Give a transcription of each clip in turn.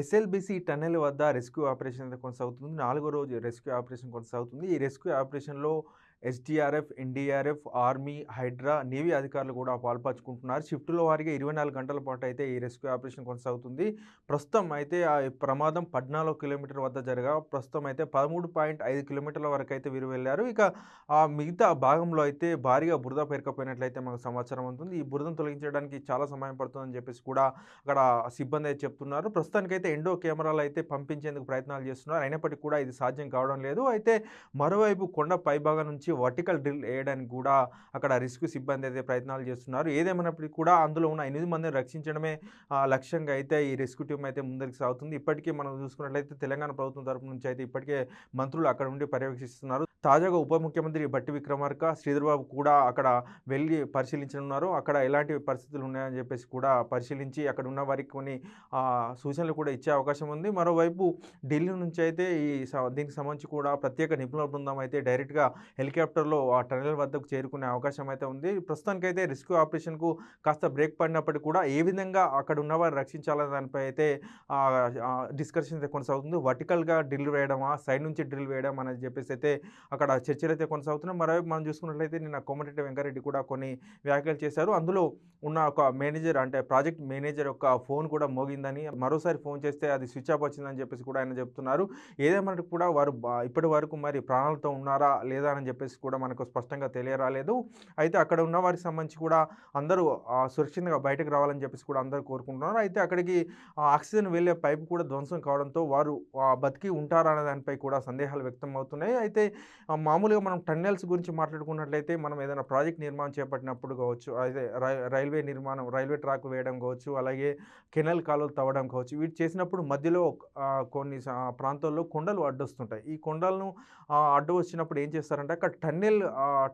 SLBC tunnel వద్ద rescue operation కొనసాగుతుంది. నాలుగో రోజు రెస్క్యూ ఆపరేషన్ కొనసాగుతుంది. ఈ రెస్క్యూ ఆపరేషన్లో SDRF NDRF army Hydraa navy అధికారులు కూడా పాల్పంచుకుంటున్నారు. షిఫ్ట్లో వారిగా ఇరవై నాలుగు గంటల పాటు అయితే ఈ రెస్క్యూ ఆపరేషన్ కొనసాగుతుంది. ప్రస్తుతం అయితే ఆ ప్రమాదం పద్నాలుగు కిలోమీటర్ వద్ద జరగా ప్రస్తుతం అయితే పదమూడు పాయింట్ ఐదు కిలోమీటర్ల వరకు అయితే వీరు వెళ్ళారు. ఇక ఆ మిగతా భాగంలో అయితే భారీగా బురద పేరుకపోయినట్లయితే మనకు సమాచారం ఉంటుంది ఈ బురదను తొలగించడానికి చాలా సమయం పడుతుందని చెప్పేసి కూడా అక్కడ సిబ్బంది అయితే చెప్తున్నారు. ప్రస్తుతానికైతే ఎండో కెమెరాలు అయితే పంపించేందుకు ప్రయత్నాలు చేస్తున్నారు. అయినప్పటికీ కూడా ఇది సాధ్యం కావడం లేదు. అయితే మరోవైపు కొండ పైభాగం నుంచి వర్టికల్ డ్రిల్ వేయడానికి కూడా అక్కడ రిస్క్ సిబ్బంది అయితే ప్రయత్నాలు చేస్తున్నారు. ఏదేమైనప్పటికీ కూడా అందులో ఉన్న ఎనిమిది మందిని రక్షించడమే లక్ష్యంగా అయితే ఈ రెస్క్యూ టీం అయితే ముందరికి సాగుతుంది. ఇప్పటికీ మనం చూసుకున్నట్లయితే తెలంగాణ ప్రభుత్వం తరపు నుంచి అయితే ఇప్పటికే మంత్రులు అక్కడ ఉండి పర్యవేక్షిస్తున్నారు. తాజాగా ఉప ముఖ్యమంత్రి బట్టి విక్రమార్క శ్రీధర్బాబు కూడా అక్కడ వెళ్ళి పరిశీలించనున్నారు. అక్కడ ఎలాంటి పరిస్థితులు ఉన్నాయని చెప్పేసి కూడా పరిశీలించి అక్కడ ఉన్న వారికి కొన్ని సూచనలు కూడా ఇచ్చే అవకాశం ఉంది. మరోవైపు ఢిల్లీ నుంచి అయితే ఈ స- దీనికి సంబంధించి కూడా ప్రత్యేక నిపుణుల బృందం అయితే డైరెక్ట్గా హెలికాప్టర్లో ఆ టనెల్ వద్దకు చేరుకునే అవకాశం అయితే ఉంది. ప్రస్తుతానికైతే రెస్క్యూ ఆపరేషన్కు కాస్త బ్రేక్ పడినప్పటికీ కూడా ఏ విధంగా అక్కడ ఉన్నవారు రక్షించాలనే దానిపై అయితే డిస్కషన్ అయితే కొనసాగుతుంది. వర్టికల్గా డ్రిల్ వేయడమా సైడ్ నుంచి డ్రిల్ వేయడం అనేది చెప్పేసి అయితే అక్కడ చర్చలు అయితే కొనసాగుతున్నాయి. మరోవైపు మనం చూసుకున్నట్లయితే నిన్న కోమటిరెడ్డి వెంకారెడ్డి కూడా కొన్ని వ్యాఖ్యలు చేశారు. అందులో ఉన్న ఒక మేనేజర్ అంటే ప్రాజెక్ట్ మేనేజర్ యొక్క ఫోన్ కూడా మోగిందని మరోసారి ఫోన్ చేస్తే అది స్విచ్ ఆఫ్ వచ్చిందని చెప్పేసి కూడా ఆయన చెప్తున్నారు. ఏదేమన్నట్టు కూడా వారు ఇప్పటి వరకు మరి ప్రాణాలతో ఉన్నారా లేదా అని చెప్పేసి కూడా మనకు స్పష్టంగా తెలియరాలేదు. అయితే అక్కడ ఉన్న వారికి సంబంధించి కూడా అందరూ సురక్షితంగా బయటకు రావాలని చెప్పేసి కూడా అందరూ కోరుకుంటున్నారు. అయితే అక్కడికి ఆ, ఆక్సిజన్ వెళ్ళే పైపు కూడా ధ్వంసం కావడంతో వారు బతికి ఉంటారా అనే దానిపై కూడా సందేహాలు వ్యక్తం అవుతున్నాయి. అయితే మామూలుగా మనం టన్నెల్స్ గురించి మాట్లాడుకున్నట్లయితే మనం ఏదైనా ప్రాజెక్ట్ నిర్మాణం చేపట్టినప్పుడు కావచ్చు అదే రై- రైల్వే నిర్మాణం రైల్వే ట్రాక్ వేయడం కావచ్చు అలాగే కెనల్ కాలువలు తవ్వడం కావచ్చు వీటి చేసినప్పుడు మధ్యలో కొన్ని ప్రాంతాల్లో కొండలు అడ్డొస్తుంటాయి. ఈ కొండలను అడ్డు వచ్చినప్పుడు ఏం చేస్తారంటే అక్కడ టన్నెల్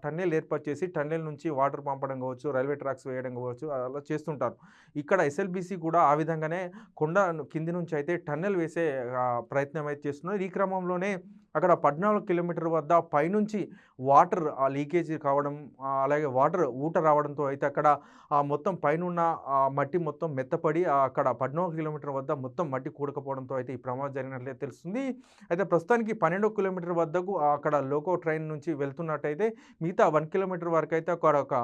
టన్నెల్ ఏర్పాటు చేసి టన్నెల్ నుంచి వాటర్ పంపడం కావచ్చు రైల్వే ట్రాక్స్ వేయడం కావచ్చు అలా చేస్తుంటారు. ఇక్కడ ఎస్ఎల్బిసి కూడా ఆ విధంగానే కొండ కింది నుంచి అయితే టన్నెల్ వేసే ప్రయత్నం అయితే చేస్తున్నారు. ఈ క్రమంలోనే అక్కడ పద్నాలుగు కిలోమీటర్ వద్ద పైనుంచి వాటర్ ఆ లీకేజ్ కావడం అలాగే వాటర్ ఊట రావడంతో అయితే అక్కడ ఆ మొత్తం పైనున్న ఆ మట్టి మొత్తం మెత్తపడి అక్కడ పద్నాలుగు కిలోమీటర్ వద్ద మొత్తం మట్టి కూడకపోవడంతో అయితే ఈ ప్రమాదం జరిగినట్లయితే తెలుస్తుంది. అయితే ప్రస్తుతానికి పన్నెండు కిలోమీటర్ వద్దకు అక్కడ లోకో ట్రైన్ నుంచి వెళ్తున్నట్టయితే మిగతా వన్ కిలోమీటర్ వరకు అయితే అక్కడ ఒక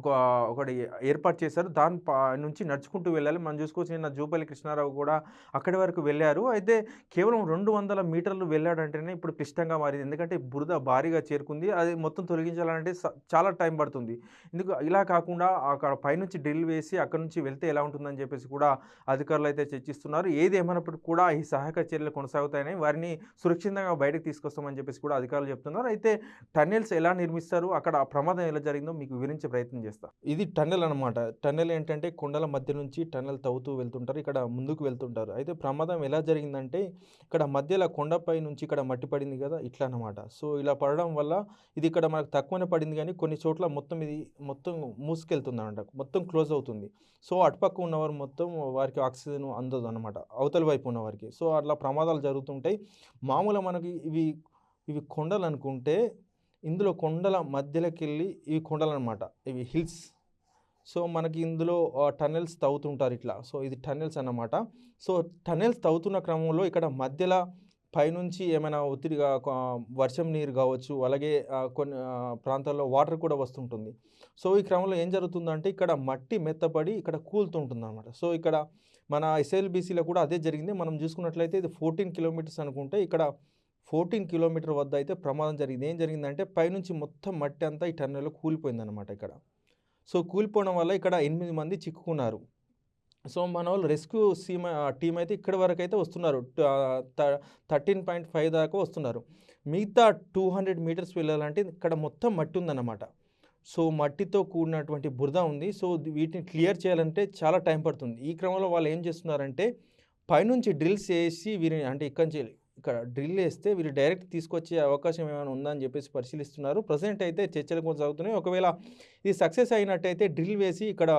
ఒక ఒకటి ఏర్పాటు చేశారు. దాని నుంచి నడుచుకుంటూ వెళ్ళాలి. మనం చూసుకోవచ్చు నిన్న జూపల్లి కృష్ణారావు కూడా అక్కడి వరకు వెళ్ళారు. అయితే కేవలం రెండు వందల మీటర్లు వెళ్ళాడంటేనే ఇప్పుడు క్లిష్టంగా మారింది. ఎందుకంటే బురద భారీగా చేరుకుంది. అది మొత్తం తొలగించాలంటే చాలా టైం పడుతుంది. ఎందుకు ఇలా కాకుండా అక్కడ పైనుంచి డ్రిల్ వేసి అక్కడ నుంచి వెళ్తే ఎలా ఉంటుందని చెప్పేసి కూడా అధికారులు అయితే చర్చిస్తున్నారు. ఏది ఏమైనప్పటికీ కూడా ఈ సహాయక చర్యలు కొనసాగుతాయని వారిని సురక్షితంగా బయటకు తీసుకొస్తామని చెప్పేసి కూడా అధికారులు చెప్తున్నారు. అయితే టన్నెల్స్ ఎలా నిర్మిస్తారు? అక్కడ ఆ ప్రమాదం ఎలా జరిగిందో మీకు వివరించే ప్రయత్నం చేస్తా. ఇది టన్నెల్ అనమాట టన్నెల్ ఏంటంటే కొండల మధ్య నుంచి టన్నెల్ తవ్వుతూ వెళ్తుంటారు. ఇక్కడ ముందుకు వెళ్తుంటారు. అయితే ప్రమాదం ఎలా జరిగిందంటే ఇక్కడ మధ్యలో కొండపై నుంచి ఇక్కడ మట్టి పడింది కదా ఇట్లా అనమాట సో ఇలా పడడం వల్ల ఇది ఇక్కడ మనకు తక్కువనే పడింది కానీ కొన్ని చోట్ల మొత్తం ఇది మొత్తం మూసుకెళ్తుంది అనమాట మొత్తం క్లోజ్ అవుతుంది. సో అటుపక్క ఉన్నవారు మొత్తం వారికి ఆక్సిజన్ అందదు అనమాట అవతల వైపు ఉన్నవారికి. సో అట్లా ప్రమాదాలు జరుగుతుంటాయి. మామూలుగా మనకి ఇవి ఇవి కొండలు అనుకుంటే ఇందులో కొండల మధ్యలోకి వెళ్ళి ఇవి కొండలు అనమాట ఇవి హిల్స్. సో మనకి ఇందులో టనెల్స్ తవ్వుతుంటారు ఇట్లా. సో ఇది టన్నెల్స్ అన్నమాట. సో టన్నెల్స్ తవ్వుతున్న క్రమంలో ఇక్కడ మధ్యలో పైనుంచి ఏమైనా ఒత్తిడిగా వర్షం నీరు కావచ్చు అలాగే కొన్ని ప్రాంతాల్లో వాటర్ కూడా వస్తుంటుంది. సో ఈ క్రమంలో ఏం జరుగుతుందంటే ఇక్కడ మట్టి మెత్తపడి ఇక్కడ కూలుతుంటుంది అనమాట సో ఇక్కడ మన ఎస్ఎల్బీసీలో కూడా అదే జరిగింది. మనం చూసుకున్నట్లయితే ఇది ఫోర్టీన్ కిలోమీటర్స్ అనుకుంటే ఇక్కడ ఫోర్టీన్ కిలోమీటర్ వద్ద అయితే ప్రమాదం జరిగింది. ఏం జరిగిందంటే పైనుంచి మొత్తం మట్టి అంతా ఈ టన్నెల్లో కూలిపోయిందనమాట ఇక్కడ. సో కూలిపోవడం వల్ల ఇక్కడ ఎనిమిది మంది చిక్కుకున్నారు. సో మన వాళ్ళు రెస్క్యూ సీమ టీం అయితే ఇక్కడి వరకు అయితే వస్తున్నారు. థర్టీన్ పాయింట్ ఫైవ్ దాకా వస్తున్నారు. మిగతా టూ హండ్రెడ్ మీటర్స్ వెళ్ళాలంటే ఇక్కడ మొత్తం మట్టి ఉందన్నమాట. సో మట్టితో కూడినటువంటి బురద ఉంది. సో వీటిని క్లియర్ చేయాలంటే చాలా టైం పడుతుంది. ఈ క్రమంలో వాళ్ళు ఏం చేస్తున్నారంటే పైనుంచి డ్రిల్స్ వేసి వీరిని అంటే ఇక్కడి నుంచి ఇక్కడ డ్రిల్ వేస్తే వీరు డైరెక్ట్ తీసుకొచ్చే అవకాశం ఏమైనా ఉందని చెప్పేసి పరిశీలిస్తున్నారు. ప్రజెంట్ అయితే చర్చలు కొనసాగుతున్నాయి ఒకవేళ ఇది సక్సెస్ అయినట్టయితే డ్రిల్ వేసి ఇక్కడ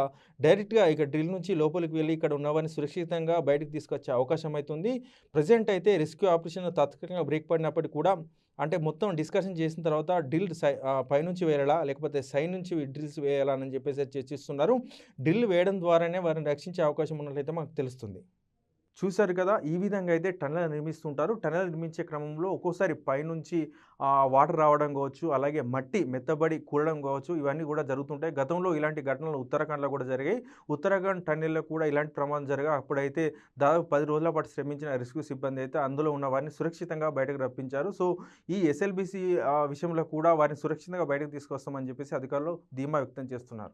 డైరెక్ట్గా ఇక్కడ డ్రిల్ నుంచి లోపలికి వెళ్ళి ఇక్కడ ఉన్నవారిని సురక్షితంగా బయటకు తీసుకొచ్చే అవకాశం అవుతుంది ప్రజెంట్ అయితే రెస్క్యూ ఆపరేషన్ తాత్కాలికంగా బ్రేక్ పడినప్పటికీ కూడా అంటే మొత్తం డిస్కషన్ చేసిన తర్వాత డ్రిల్ సై పైనుంచి వేయాలా లేకపోతే సైన్ నుంచి డ్రిల్స్ వేయాలా అని చెప్పేసి చర్చిస్తున్నారు. డ్రిల్ వేయడం ద్వారానే వారిని రక్షించే అవకాశం ఉన్నట్లయితే మాకు తెలుస్తుంది. చూశారు కదా! ఈ విధంగా అయితే టనల్ నిర్మిస్తుంటారు. టనల్ నిర్మించే క్రమంలో ఒక్కోసారి పైనుంచి వాటర్ రావడం కావచ్చు అలాగే మట్టి మెత్తబడి కూడడం కావచ్చు ఇవన్నీ కూడా జరుగుతుంటాయి. గతంలో ఇలాంటి ఘటనలు ఉత్తరాఖండ్‌లో కూడా జరిగాయి. ఉత్తరాఖండ్ టన్నెల్‌లో కూడా ఇలాంటి ప్రమాదం జరగా అప్పుడైతే దాదాపు పది రోజుల పాటు శ్రమించిన రెస్క్యూ సిబ్బంది అయితే అందులో ఉన్న వారిని సురక్షితంగా బయటకు రప్పించారు. సో, ఈ ఎస్ఎల్‌బీసీ విషయంలో కూడా వారిని సురక్షితంగా బయటకు తీసుకొస్తామని చెప్పేసి అధికారులు ధీమా వ్యక్తం చేస్తున్నారు.